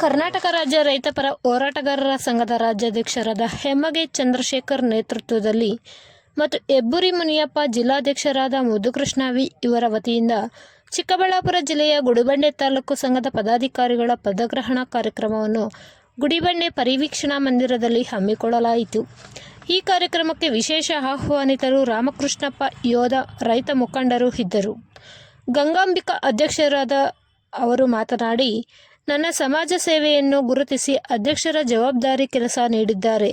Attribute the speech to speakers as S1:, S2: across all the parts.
S1: ಕರ್ನಾಟಕ ರಾಜ್ಯ ರೈತಪರ ಹೋರಾಟಗಾರರ ಸಂಘದ ರಾಜ್ಯಾಧ್ಯಕ್ಷರಾದ ಹೆಮ್ಮಗೆ ಚಂದ್ರಶೇಖರ್ ನೇತೃತ್ವದಲ್ಲಿ ಮತ್ತು ಹೆಬ್ಬುರಿ ಮುನಿಯಪ್ಪ ಜಿಲ್ಲಾಧ್ಯಕ್ಷರಾದ ಮುದುಕೃಷ್ಣ ವಿ ಇವರ ವತಿಯಿಂದ ಚಿಕ್ಕಬಳ್ಳಾಪುರ ಜಿಲ್ಲೆಯ ಗುಡಿಬಂಡೆ ತಾಲೂಕು ಸಂಘದ ಪದಾಧಿಕಾರಿಗಳ ಪದಗ್ರಹಣ ಕಾರ್ಯಕ್ರಮವನ್ನು ಗುಡಿಬಂಡೆ ಪರಿವೀಕ್ಷಣಾ ಮಂದಿರದಲ್ಲಿ ಹಮ್ಮಿಕೊಳ್ಳಲಾಯಿತು. ಈ ಕಾರ್ಯಕ್ರಮಕ್ಕೆ ವಿಶೇಷ ಆಹ್ವಾನಿತರು ರಾಮಕೃಷ್ಣಪ್ಪ ಯೋಧ, ರೈತ ಮುಖಂಡರು ಇದ್ದರು. ಗಂಗಾಂಬಿಕಾ ಅಧ್ಯಕ್ಷರಾದ ಅವರು ಮಾತನಾಡಿ ನನ್ನ ಸಮಾಜ ಸೇವೆಯನ್ನು ಗುರುತಿಸಿ ಅಧ್ಯಕ್ಷರ ಜವಾಬ್ದಾರಿ ಕೆಲಸ ನೀಡಿದ್ದಾರೆ.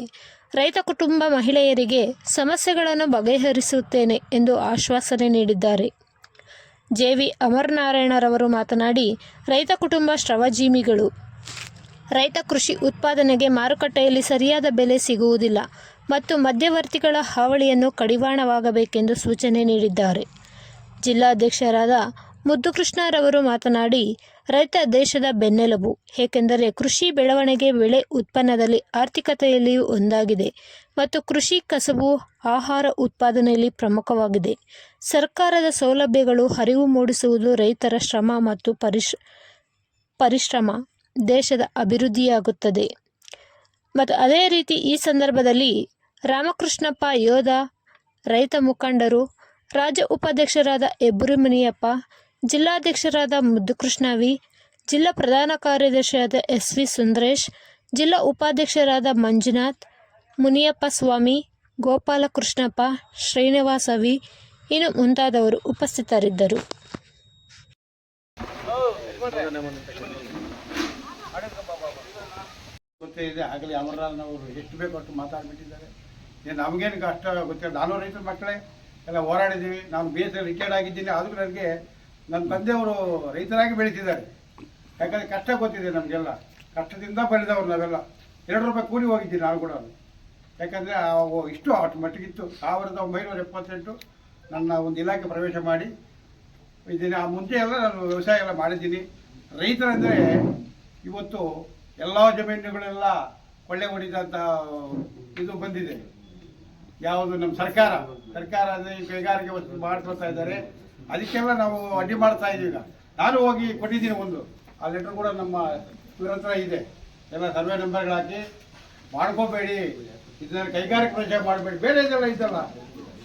S1: ರೈತ ಕುಟುಂಬ ಮಹಿಳೆಯರಿಗೆ ಸಮಸ್ಯೆಗಳನ್ನು ಬಗೆಹರಿಸುತ್ತೇನೆ ಎಂದು ಆಶ್ವಾಸನೆ ನೀಡಿದ್ದಾರೆ. ಜೆ ವಿ ಅಮರನಾರಾಯಣರವರು ಮಾತನಾಡಿ, ರೈತ ಕುಟುಂಬ ಶ್ರವಜೀವಿಗಳು ರೈತ ಕೃಷಿ ಉತ್ಪಾದನೆಗೆ ಮಾರುಕಟ್ಟೆಯಲ್ಲಿ ಸರಿಯಾದ ಬೆಲೆ ಸಿಗುವುದಿಲ್ಲ ಮತ್ತು ಮಧ್ಯವರ್ತಿಗಳ ಹಾವಳಿಯನ್ನು ಕಡಿವಾಣವಾಗಬೇಕೆಂದು ಸೂಚನೆ ನೀಡಿದ್ದಾರೆ. ಜಿಲ್ಲಾಧ್ಯಕ್ಷರಾದ ಮುದ್ದುಕೃಷ್ಣರವರು ಮಾತನಾಡಿ ರೈತ ದೇಶದ ಬೆನ್ನೆಲುಬು. ಏಕೆಂದರೆ ಕೃಷಿ ಬೆಳವಣಿಗೆ ಬೆಳೆ ಉತ್ಪನ್ನದಲ್ಲಿ ಆರ್ಥಿಕತೆಯಲ್ಲಿಯೂ ಒಂದಾಗಿದೆ ಮತ್ತು ಕೃಷಿ ಕಸಬು ಆಹಾರ ಉತ್ಪಾದನೆಯಲ್ಲಿ ಪ್ರಮುಖವಾಗಿದೆ. ಸರ್ಕಾರದ ಸೌಲಭ್ಯಗಳು ಅರಿವು ಮೂಡಿಸುವುದು ರೈತರ ಶ್ರಮ ಮತ್ತು ಪರಿಶ್, ಪರಿಶ್ರಮ ದೇಶದ ಅಭಿವೃದ್ಧಿಯಾಗುತ್ತದೆ. ಮತ್ತು ಅದೇ ರೀತಿ ಈ ಸಂದರ್ಭದಲ್ಲಿ ರಾಮಕೃಷ್ಣಪ್ಪ ಯೋಧ ರೈತ ಮುಖಂಡರು, ರಾಜ್ಯ ಉಪಾಧ್ಯಕ್ಷರಾದ ಹೆಬ್ಬುರಿ ಮುನಿಯಪ್ಪ ಜಿಲ್ಲಾಧ್ಯಕ್ಷರಾದ ಮುದ್ದುಕೃಷ್ಣ ವಿ, ಜಿಲ್ಲಾ ಪ್ರಧಾನ ಕಾರ್ಯದರ್ಶಿಯಾದ ಎಸ್ ವಿ ಸುಂದರೇಶ್, ಜಿಲ್ಲಾ ಉಪಾಧ್ಯಕ್ಷರಾದ ಮಂಜುನಾಥ್, ಮುನಿಯಪ್ಪ ಸ್ವಾಮಿ, ಗೋಪಾಲಕೃಷ್ಣಪ್ಪ, ಶ್ರೀನಿವಾಸ ವಿ, ಇನ್ನು ಮುಂತಾದವರು ಉಪಸ್ಥಿತರಿದ್ದರು.
S2: ಗೊತ್ತೇ ಇದೆ, ಆಗಲೇ ಅಮರನಾಥ್ನವರು ಎಷ್ಟು ಬೇಕು ಅಷ್ಟು ಮಾತಾಡ್ಬಿಟ್ಟಿದ್ದಾರೆ. ನಮಗೇನು ಕಷ್ಟ ಗೊತ್ತಿಲ್ಲ ನಾನು ರೈತರ ಮಕ್ಕಳೇ, ಎಲ್ಲ ಹೋರಾಡಿದ್ದೀವಿ. ನಾನು ಬಿ ಎಸ್ ರಿಟೈರ್ಡ್ ಆಗಿದ್ದೀನಿ. ಆದರೂ ನನಗೆ ನನ್ನ ತಂದೆಯವರು ರೈತರಾಗಿ ಬೆಳೀತಿದ್ದಾರೆ. ಯಾಕಂದರೆ ಕಷ್ಟ ಗೊತ್ತಿದೆ ನಮಗೆಲ್ಲ. ಕಷ್ಟದಿಂದ ಬೆಳೆದವರು ನಾವೆಲ್ಲ. ಎರಡು ರೂಪಾಯಿ ಕೂಲಿ ಹೋಗಿದ್ದೀನಿ ನಾನು ಕೂಡ. ಯಾಕಂದರೆ ಇಷ್ಟು ಅಷ್ಟು ಮಟ್ಟಿಗಿತ್ತು. ಸಾವಿರದ ಒಂಬೈನೂರ ಎಪ್ಪತ್ತೆಂಟು ನನ್ನ ಒಂದು ಇಲಾಖೆ ಪ್ರವೇಶ ಮಾಡಿ ಇದ್ದೀನಿ ಆ ಮುಂಚೆ ಎಲ್ಲ ನಾನು ವ್ಯವಸಾಯ ಎಲ್ಲ ಮಾಡಿದ್ದೀನಿ. ರೈತರಂದರೆ ಇವತ್ತು ಎಲ್ಲ ಜಮೀನುಗಳೆಲ್ಲ ಕೊಳ್ಳೆ ಹೊಡಿದಂಥ ಇದು ಬಂದಿದೆ. ಯಾವುದು ನಮ್ಮ ಸರ್ಕಾರ. ಸರ್ಕಾರ ಅಂದರೆ ಕೈಗಾರಿಕೆ ವಸ್ತು ಮಾಡ್ಕೊಳ್ತಾ ಇದ್ದಾರೆ. ಅದಕ್ಕೆಲ್ಲ ನಾವು ಅಡ್ಡಿ ಮಾಡ್ತಾ ಇದ್ದೀವಿ ನಾನು ಹೋಗಿ ಕೊಟ್ಟಿದ್ದೀನಿ ಒಂದು ಆ ಲೆಟರ್ ಕೂಡ ನಮ್ಮ ಇವ್ರ ಹತ್ರ ಇದೆ ಎಲ್ಲ ಸರ್ವೆ ನಂಬರ್ಗಳು ಹಾಕಿ ಮಾಡ್ಕೋಬೇಡಿ ಇದನ್ನ ಕೈಗಾರಿಕೆ ಪ್ರಚಾರ ಮಾಡಬೇಡಿ ಬೇರೆ ಇದೆಲ್ಲ ಇದೆಲ್ಲ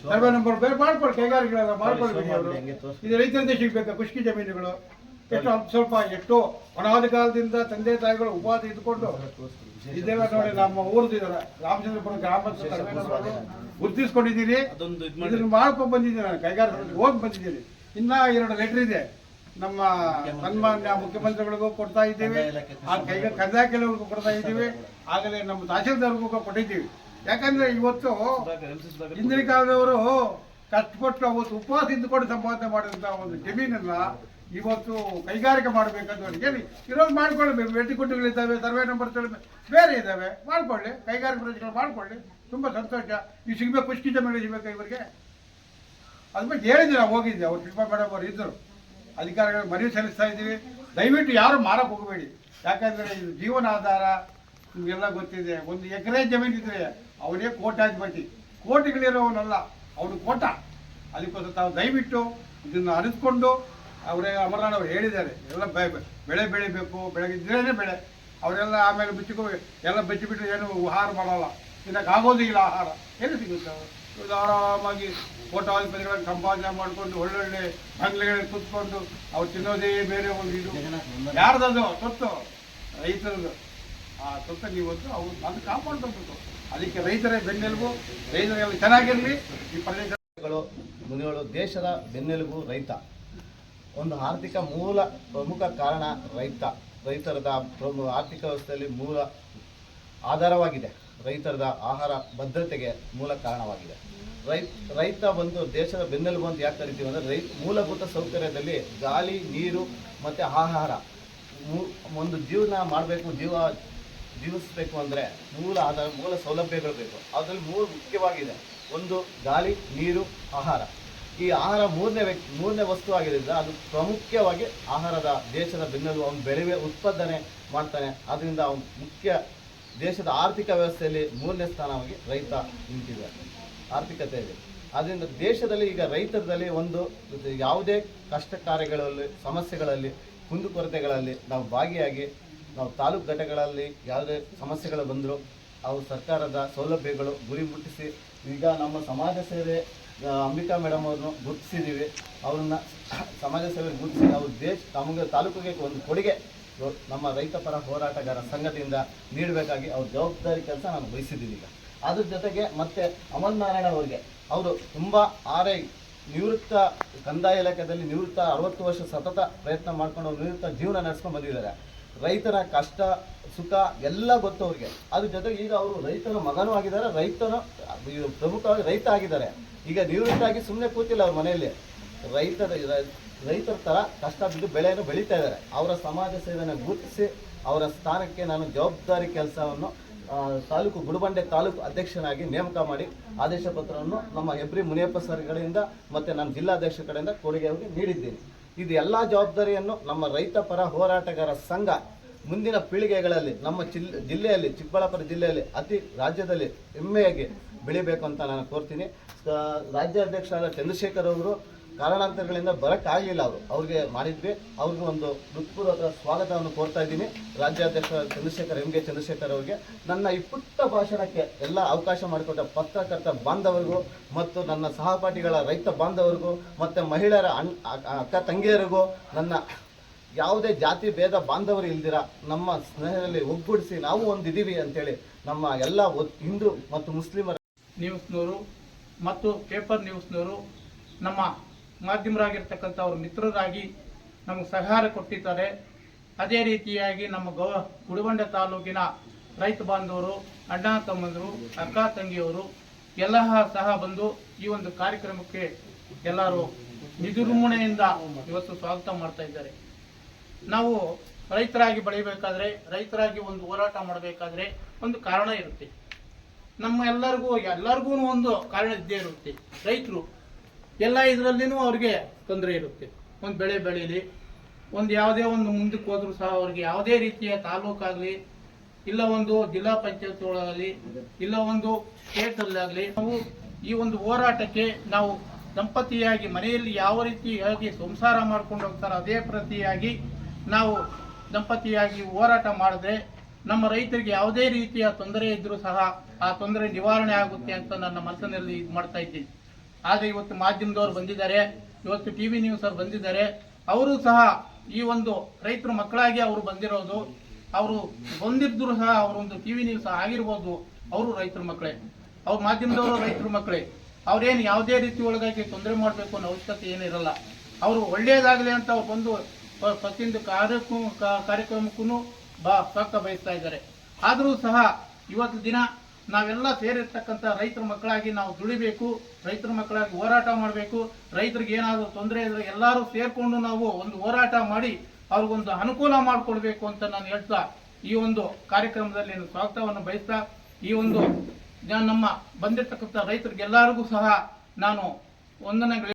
S2: ಸರ್ವೆ ನಂಬರ್ ಬೇರೆ ಮಾಡ್ಕೊಳ್ಳಿ ಕೈಗಾರಿಕೆಗಳೆಲ್ಲ ಮಾಡ್ಕೊಳ್ಬೇಕು ಇದು ರೈತರಿಂದ ಸಿಗ್ಬೇಕು ಖುಷಿ ಜಮೀನುಗಳು ಎಷ್ಟು ಸ್ವಲ್ಪ ಎಷ್ಟು ಅನಾದಿ ಕಾಲದಿಂದ ತಂದೆ ತಾಯಿಗಳು ಉಪಾಧಿ ಇದ್ಕೊಂಡು ಇದೆಲ್ಲ ನೋಡಿ ನಮ್ಮ ಊರ್ದು ರಾಮಚಂದ್ರಪುರ ಗ್ರಾಮ ಗುರ್ತಿಸ್ಕೊಂಡಿದ್ದೀರಿ ಗುರ್ತಿಸ್ಕೊಂಡಿದ್ದೀನಿ. ಇದನ್ನ ಮಾಡ್ಕೊಂಡು ಬಂದಿದ್ದೀನಿ ನಾನು ಕೈಗಾರಿಕೆ ಹೋಗಿ ಬಂದಿದ್ದೀನಿ. ಇನ್ನ ಎರಡು ಲೆಟರ್ ಇದೆ. ನಮ್ಮ ಸನ್ಮಾನ್ಯ ಮುಖ್ಯಮಂತ್ರಿಗಳಿಗೂ ಕೊಡ್ತಾ ಇದ್ದೀವಿ. ಆ ಕೈಗ ಕಂದಾಯ ಕೆಲವ್ರಿಗೂ ಕೊಡ್ತಾ ಇದ್ದೀವಿ. ಆಗಲೇ ನಮ್ಮ ತಹಶೀಲ್ದಾರ್ಗೂ ಕೊಟ್ಟಿದ್ದೀವಿ. ಯಾಕಂದ್ರೆ ಇವತ್ತು ಹಿಂದಿನ ಕಾಲದವರು ಕಷ್ಟಪಟ್ಟು ಅವತ್ತು ಉಪವಾಸ ಇದ್ದುಕೊಂಡು ಸಂಪಾದನೆ ಮಾಡಿದಂಥ ಒಂದು ಜಮೀನನ್ನ ಇವತ್ತು ಕೈಗಾರಿಕೆ ಮಾಡಬೇಕಂತ ಇರೋದು ಮಾಡ್ಕೊಳ್ಬೇಕು ಬೆಟ್ಟಿ ಕುಟ್ಟುಗಳಿದ್ದಾವೆ ಸರ್ವೆ ನಂಬರ್ ಬೇರೆ ಇದ್ದಾವೆ, ಮಾಡ್ಕೊಳ್ಳಿ, ಕೈಗಾರಿಕೆ ಪ್ರದೇಶಗಳು ಮಾಡ್ಕೊಳ್ಳಿ, ತುಂಬ ಸಂತೋಷ. ನೀವು ಸಿಗಬೇಕು ಖುಷಿ ಜಮೀನು ಸಿಗ್ಬೇಕು ಇವರಿಗೆ. ಅದ್ರ ಬಗ್ಗೆ ನಾವು ಹೋಗಿದ್ದೆ ಅವ್ರು ಶಿಲ್ಪ ಮೇಡಮ್ ಅವರು ಇದ್ದರು. ಅಧಿಕಾರಿಗಳು ಮನವಿ ಸಲ್ಲಿಸ್ತಾ ಇದ್ದೀವಿ. ದಯವಿಟ್ಟು ಯಾರು ಮಾರಕ್ಕೆ ಹೋಗಬೇಡಿ. ಯಾಕಂದರೆ ಇದು ಜೀವನ ಆಧಾರ ನಿಮಗೆಲ್ಲ ಗೊತ್ತಿದೆ. ಒಂದು ಎಕರೆ ಜಮೀನು ಇದ್ರೆ ಅವನೇ ಕೋಟಾಧಿಪತಿ ಕೋಟಿಗಳಿರೋವನಲ್ಲ, ಅವನು ಕೋಟ. ಅದಕ್ಕೋಸ್ಕರ ತಾವು ದಯವಿಟ್ಟು ಇದನ್ನು ಅರಿತುಕೊಂಡು ಅವರೇ ಅಮರನಾಥ್ ಅವ್ರು ಹೇಳಿದ್ದಾರೆ, ಎಲ್ಲ ಬೆಳೆ ಬೆಳಿಬೇಕು, ಬೆಳಗ್ಗೆ ಬೆಳೆ. ಅವರೆಲ್ಲ ಆಮೇಲೆ ಬಿಚ್ಚಿಕೊ ಎಲ್ಲ ಬಿಚ್ಚಿಬಿಟ್ಟು ಏನು ಆಹಾರ ಮಾಡಲ್ಲ. ಇದಕ್ಕೆ ಆಗೋದಿಲ್ಲ ಆಹಾರ. ಎಲ್ಲಿ ಸಿಗುತ್ತೆ ಅವರು? ಇದು ಆರಾಮಾಗಿ ಪದಗಳನ್ನು ಸಂಪಾದನೆ ಮಾಡಿಕೊಂಡು ಒಳ್ಳೊಳ್ಳೆ ಬಂಗ್ಲೆಗಳಲ್ಲಿ ಕುತ್ಕೊಂಡು ಅವ್ರು ತಿನ್ನೋದೇ ಬೇರೆ ಒಂದು ಇದು. ಯಾರ್ದದು? ಸೊತ್ತು. ರೈತರದು. ಆ ಸೊತ್ತು ಇವತ್ತು ಅವ್ರು ಅದು ಕಾಪಾಡ್ಕೊಬೇಕು ಅದಕ್ಕೆ ರೈತರೇ ಬೆನ್ನೆಲುಬು, ರೈತರೆಲ್ಲ ಚೆನ್ನಾಗಿರಲಿ. ಈ
S3: ಪ್ರದೇಶಗಳು ಮುನಿಗಳು, ದೇಶದ ಬೆನ್ನೆಲುಬು ರೈತ. ಒಂದು ಆರ್ಥಿಕ ಮೂಲ ಪ್ರಮುಖ ಕಾರಣ ರೈತ. ರೈತರದ ಆರ್ಥಿಕ ವ್ಯವಸ್ಥೆಯಲ್ಲಿ ಮೂಲ ಆಧಾರವಾಗಿದೆ. ರೈತರದ ಆಹಾರ ಭದ್ರತೆಗೆ ಮೂಲ ಕಾರಣವಾಗಿದೆ. ರೈತ ರೈತ ಬಂದು ದೇಶದ ಬೆನ್ನೆಲುಬು ಅಂತ ಯಾಕೆ ಕರಿತೀವಿ ಅಂದರೆ ರೈ ಮೂಲಭೂತ ಸೌಕರ್ಯದಲ್ಲಿ ಗಾಳಿ, ನೀರು ಮತ್ತು ಆಹಾರ ಒಂದು ಜೀವನ ಮಾಡಬೇಕು, ಜೀವ, ಜೀವಿಸಬೇಕು ಅಂದರೆ ಮೂಲ ಆಧಾರ, ಮೂಲ ಸೌಲಭ್ಯಗಳು ಬೇಕು. ಅದರಲ್ಲಿ ಮೂರು ಮುಖ್ಯವಾಗಿದೆ. ಒಂದು ಗಾಳಿ, ನೀರು, ಆಹಾರ. ಈ ಆಹಾರ ಮೂರನೇ ವ್ಯಕ್ತಿ, ಮೂರನೇ ವಸ್ತು ಆಗಿದ್ದರಿಂದ ಅದು ಪ್ರಾಮುಖ್ಯವಾಗಿ ಆಹಾರದ ದೇಶದ ಬೆನ್ನೆಲುಬು, ಅವನು ಬೆಳೆ ಉತ್ಪಾದನೆ ಮಾಡ್ತಾನೆ. ಅದರಿಂದ ಅವನು ಮುಖ್ಯ ದೇಶದ ಆರ್ಥಿಕ ವ್ಯವಸ್ಥೆಯಲ್ಲಿ ಮೂರನೇ ಸ್ಥಾನವಾಗಿ ರೈತ ನಿಂತಿದ್ದಾರೆ ಆರ್ಥಿಕತೆಯಲ್ಲಿ ಆದ್ದರಿಂದ ದೇಶದಲ್ಲಿ ಈಗ ರೈತರದಲ್ಲಿ ಒಂದು ಯಾವುದೇ ಕಷ್ಟ ಕಾರ್ಯಗಳಲ್ಲಿ, ಸಮಸ್ಯೆಗಳಲ್ಲಿ, ಕುಂದುಕೊರತೆಗಳಲ್ಲಿ ನಾವು ಭಾಗಿಯಾಗಿ, ನಾವು ತಾಲೂಕು ಘಟಕಗಳಲ್ಲಿ ಯಾವುದೇ ಸಮಸ್ಯೆಗಳು ಬಂದರೂ ಅವು ಸರ್ಕಾರದ ಸೌಲಭ್ಯಗಳು ಗುರಿ ಮುಟ್ಟಿಸಿ, ಈಗ ನಮ್ಮ ಸಮಾಜ ಸೇವೆ ಅಂಬಿಕಾ ಮೇಡಮ್ ಅವ್ರನ್ನ ಗುರುತಿಸಿದ್ದೀವಿ. ಅವ್ರನ್ನ ಸಮಾಜ ಸೇವೆ ಗುರುತಿಸಿ ಅವ್ರ ದೇಶ ತಮಗೆ ತಾಲೂಕಿಗೆ ಒಂದು ಕೊಡುಗೆ ನಮ್ಮ ರೈತ ಪರ ಹೋರಾಟಗಾರ ಸಂಘದಿಂದ ನೀಡಬೇಕಾಗಿ ಅವ್ರ ಜವಾಬ್ದಾರಿ ಕೆಲಸ ನಾನು ವಹಿಸಿದ್ದೀನಿ ಈಗ. ಅದ್ರ ಜೊತೆಗೆ ಮತ್ತೆ ಅಮಲ್ ನಾರಾಯಣ ಅವರಿಗೆ, ಅವರು ತುಂಬ ಆರೈ ನಿವೃತ್ತ ಕಂದಾಯ ಇಲಾಖೆಯಲ್ಲಿ ನಿವೃತ್ತ ಅರವತ್ತು ವರ್ಷ ಸತತ ಪ್ರಯತ್ನ ಮಾಡ್ಕೊಂಡು ನಿವೃತ್ತ ಜೀವನ ನಡೆಸ್ಕೊಂಡು ಬಂದಿದ್ದಾರೆ. ರೈತರ ಕಷ್ಟ, ಸುಖ ಎಲ್ಲ ಗೊತ್ತು ಅವ್ರಿಗೆ. ಅದ್ರ ಜೊತೆಗೆ ಈಗ ಅವರು ರೈತನ ಮಗನೂ ಆಗಿದ್ದಾರೆ, ರೈತನ ಪ್ರಮುಖವಾಗಿ ರೈತ ಆಗಿದ್ದಾರೆ. ಈಗ ನಿವೃತ್ತಾಗಿ ಸುಮ್ಮನೆ ಕೂತಿಲ್ಲ ಅವ್ರ ಮನೆಯಲ್ಲಿ. ರೈತರ ರೈತರ ಥರ ಕಷ್ಟ ಬಿದ್ದು ಬೆಳೆಯನ್ನು ಬೆಳೀತಾ ಇದ್ದಾರೆ. ಅವರ ಸಮಾಜ ಸೇವೆಯನ್ನು ಗುರುತಿಸಿ, ಅವರ ಸ್ಥಾನಕ್ಕೆ ನಾನು ಜವಾಬ್ದಾರಿ ಕೆಲಸವನ್ನು ತಾಲೂಕು ಗುಡಬಂಡೆ ತಾಲೂಕು ಅಧ್ಯಕ್ಷನಾಗಿ ನೇಮಕ ಮಾಡಿ, ಆದೇಶ ಪತ್ರವನ್ನು ನಮ್ಮ ಹೆಬ್ರಿ ಮುನಿಯಪ್ಪ ಸರ್ ಕಡೆಯಿಂದ ಮತ್ತು ನಮ್ಮ ಜಿಲ್ಲಾಧ್ಯಕ್ಷ ಕಡೆಯಿಂದ ಕೊಡುಗೆ ಅವರಿಗೆ ನೀಡಿದ್ದೀನಿ. ಇದು ಎಲ್ಲ ಜವಾಬ್ದಾರಿಯನ್ನು ನಮ್ಮ ರೈತ ಪರ ಹೋರಾಟಗಾರ ಸಂಘ ಮುಂದಿನ ಪೀಳಿಗೆಗಳಲ್ಲಿ, ನಮ್ಮ ಜಿಲ್ ಜಿಲ್ಲೆಯಲ್ಲಿ, ಚಿಕ್ಕಬಳ್ಳಾಪುರ ಜಿಲ್ಲೆಯಲ್ಲಿ, ಅತಿ ರಾಜ್ಯದಲ್ಲಿ ಹೆಮ್ಮೆಯಾಗಿ ಬೆಳಿಬೇಕು ಅಂತ ನಾನು ಕೋರ್ತೀನಿ. ರಾಜ್ಯಾಧ್ಯಕ್ಷರಾದ ಚಂದ್ರಶೇಖರ್ ಅವರು ಕಾರಣಾಂತರಗಳಿಂದ ಬರೋಕ್ಕಾಗಲಿಲ್ಲ ಅವರು. ಅವ್ರಿಗೆ ಮಾಡಿದ್ವಿ. ಅವ್ರಿಗೆ ಒಂದು ಹೃತ್ಪೂರ್ವಕ ಸ್ವಾಗತವನ್ನು ಕೋರ್ತಾ ಇದ್ದೀನಿ. ರಾಜ್ಯಾಧ್ಯಕ್ಷ ಚಂದ್ರಶೇಖರ್, ಎಂ ಕೆ ಚಂದ್ರಶೇಖರ್ ಅವರಿಗೆ. ನನ್ನ ಈ ಪುಟ್ಟ ಭಾಷಣಕ್ಕೆ ಎಲ್ಲ ಅವಕಾಶ ಮಾಡಿಕೊಟ್ಟ ಪತ್ರಕರ್ತ ಬಾಂಧವರಿಗೂ ಮತ್ತು ನನ್ನ ಸಹಪಾಠಿಗಳ ರೈತ ಬಾಂಧವರಿಗೂ ಮತ್ತು ಮಹಿಳೆಯರ ಅಣ್ ಅಕ್ಕ ತಂಗಿಯರಿಗೂ ನನ್ನ ಯಾವುದೇ ಜಾತಿ ಭೇದ ಬಾಂಧವರು ಇಲ್ದಿರ ನಮ್ಮ ಸ್ನೇಹದಲ್ಲಿ ಒಗ್ಗೂಡಿಸಿ ನಾವು ಒಂದಿದ್ದೀವಿ ಅಂತೇಳಿ ನಮ್ಮ ಎಲ್ಲ ಹಿಂದೂ ಮತ್ತು ಮುಸ್ಲಿಮರ
S4: ನ್ಯೂಸ್ನವರು ಮತ್ತು ಪೇಪರ್ ನ್ಯೂಸ್ನವರು ನಮ್ಮ ಮಾಧ್ಯಮರಾಗಿರ್ತಕ್ಕಂಥ ಅವ್ರ ಮಿತ್ರರಾಗಿ ನಮಗೆ ಸಹಕಾರ ಕೊಟ್ಟಿದ್ದಾರೆ. ಅದೇ ರೀತಿಯಾಗಿ ನಮ್ಮ ಗೋ, ಗುಡಿಬಂಡೆ ತಾಲೂಕಿನ ರೈತ ಬಾಂಧವರು, ಅಣ್ಣ ತಮ್ಮಂದರು, ಅಕ್ಕ ತಂಗಿಯವರು ಎಲ್ಲ ಸಹ ಬಂದು ಈ ಒಂದು ಕಾರ್ಯಕ್ರಮಕ್ಕೆ ಎಲ್ಲರೂ ನಿಜುರುಮುಣೆಯಿಂದ ಇವತ್ತು ಸ್ವಾಗತ ಮಾಡ್ತಾ ಇದ್ದಾರೆ. ನಾವು ರೈತರಾಗಿ ಬೆಳಿಬೇಕಾದ್ರೆ, ರೈತರಾಗಿ ಒಂದು ಹೋರಾಟ ಮಾಡಬೇಕಾದ್ರೆ ಒಂದು ಕಾರಣ ಇರುತ್ತೆ. ನಮ್ಮ ಎಲ್ಲರಿಗೂ ಎಲ್ಲರಿಗೂ ಒಂದು ಕಾರಣ ಇದ್ದೇ ಇರುತ್ತೆ. ರೈತರು ಎಲ್ಲ ಇದರಲ್ಲಿನೂ ಅವ್ರಿಗೆ ತೊಂದರೆ ಇರುತ್ತೆ. ಒಂದು ಬೆಳೆ ಬೆಳೀಲಿ, ಒಂದು ಯಾವುದೇ ಒಂದು ಮುಂದಕ್ಕೆ ಹೋದರೂ ಸಹ ಅವ್ರಿಗೆ ಯಾವುದೇ ರೀತಿಯ ತಾಲೂಕಾಗಲಿ ಇಲ್ಲ ಒಂದು ಜಿಲ್ಲಾ ಪಂಚಾಯತ್ ಒಳಗಾಗಲಿ ಇಲ್ಲ ಒಂದು ಸ್ಟೇಟಲ್ಲಾಗಲಿ ನಾವು ಈ ಒಂದು ಹೋರಾಟಕ್ಕೆ ನಾವು ದಂಪತಿಯಾಗಿ ಮನೆಯಲ್ಲಿ ಯಾವ ರೀತಿ ಹೇಗೆ ಸಂಸಾರ ಮಾಡ್ಕೊಂಡು ಹೋಗ್ತಾರೋ ಅದೇ ಪ್ರತಿಯಾಗಿ ನಾವು ದಂಪತಿಯಾಗಿ ಹೋರಾಟ ಮಾಡಿದ್ರೆ ನಮ್ಮ ರೈತರಿಗೆ ಯಾವುದೇ ರೀತಿಯ ತೊಂದರೆ ಇದ್ದರೂ ಸಹ ಆ ತೊಂದರೆ ನಿವಾರಣೆ ಆಗುತ್ತೆ ಅಂತ ನನ್ನ ಮನಸ್ಸಿನಲ್ಲಿ ಇದು ಮಾಡ್ತಾ ಇದ್ದೀನಿ. ಆದರೆ ಇವತ್ತು ಮಾಧ್ಯಮದವರು ಬಂದಿದ್ದಾರೆ, ಇವತ್ತು ಟಿ ವಿ ನ್ಯೂಸ್ ಅವರು ಬಂದಿದ್ದಾರೆ. ಅವರು ಸಹ ಈ ಒಂದು ರೈತರ ಮಕ್ಕಳಾಗಿ ಅವರು ಬಂದಿರೋದು. ಅವರು ಬಂದಿದ್ರು ಸಹ ಅವರೊಂದು ಟಿ ವಿ ನ್ಯೂಸ್ ಆಗಿರ್ಬೋದು. ಅವರು ರೈತರ ಮಕ್ಕಳೇ. ಅವ್ರ ಮಾಧ್ಯಮದವರು ರೈತರ ಮಕ್ಕಳೇ. ಅವ್ರೇನು ಯಾವುದೇ ರೀತಿ ಒಳಗಾಗಿ ತೊಂದರೆ ಮಾಡಬೇಕು ಅನ್ನೋ ಅವಶ್ಯಕತೆ ಏನಿರಲ್ಲ ಅವರು ಒಳ್ಳೆಯದಾಗಲಿ ಅಂತ ಅವ್ರು ಬಂದು ಪ್ರತಿಯೊಂದು ಕಾರ್ಯಕ್ರಮ ಕಾರ್ಯಕ್ರಮಕ್ಕೂ ಬಾ ಸ್ವಾಗತ ಬಯಸ್ತಾ ಇದ್ದಾರೆ. ಆದರೂ ಸಹ ಇವತ್ತು ದಿನ ನಾವೆಲ್ಲ ಸೇರಿರ್ತಕ್ಕಂಥ ರೈತರ ಮಕ್ಕಳಾಗಿ ನಾವು ದುಡಿಬೇಕು, ರೈತರ ಮಕ್ಕಳಾಗಿ ಹೋರಾಟ ಮಾಡಬೇಕು, ರೈತರಿಗೆ ಏನಾದರೂ ತೊಂದರೆ ಇದ್ರೆ ಎಲ್ಲರೂ ಸೇರಿಕೊಂಡು ನಾವು ಒಂದು ಹೋರಾಟ ಮಾಡಿ ಅವ್ರಿಗೊಂದು ಅನುಕೂಲ ಮಾಡಿಕೊಡ್ಬೇಕು ಅಂತ ನಾನು ಹೇಳ್ತಾ ಈ ಒಂದು ಕಾರ್ಯಕ್ರಮದಲ್ಲಿ ನಾನು ಸ್ವಾಗತವನ್ನು ಬಯಸ್ತಾ ಈ ಒಂದು ನಮ್ಮ ಬಂದಿರತಕ್ಕಂಥ ರೈತರಿಗೆಲ್ಲರಿಗೂ ಸಹ ನಾನು ವಂದನೆಗಳು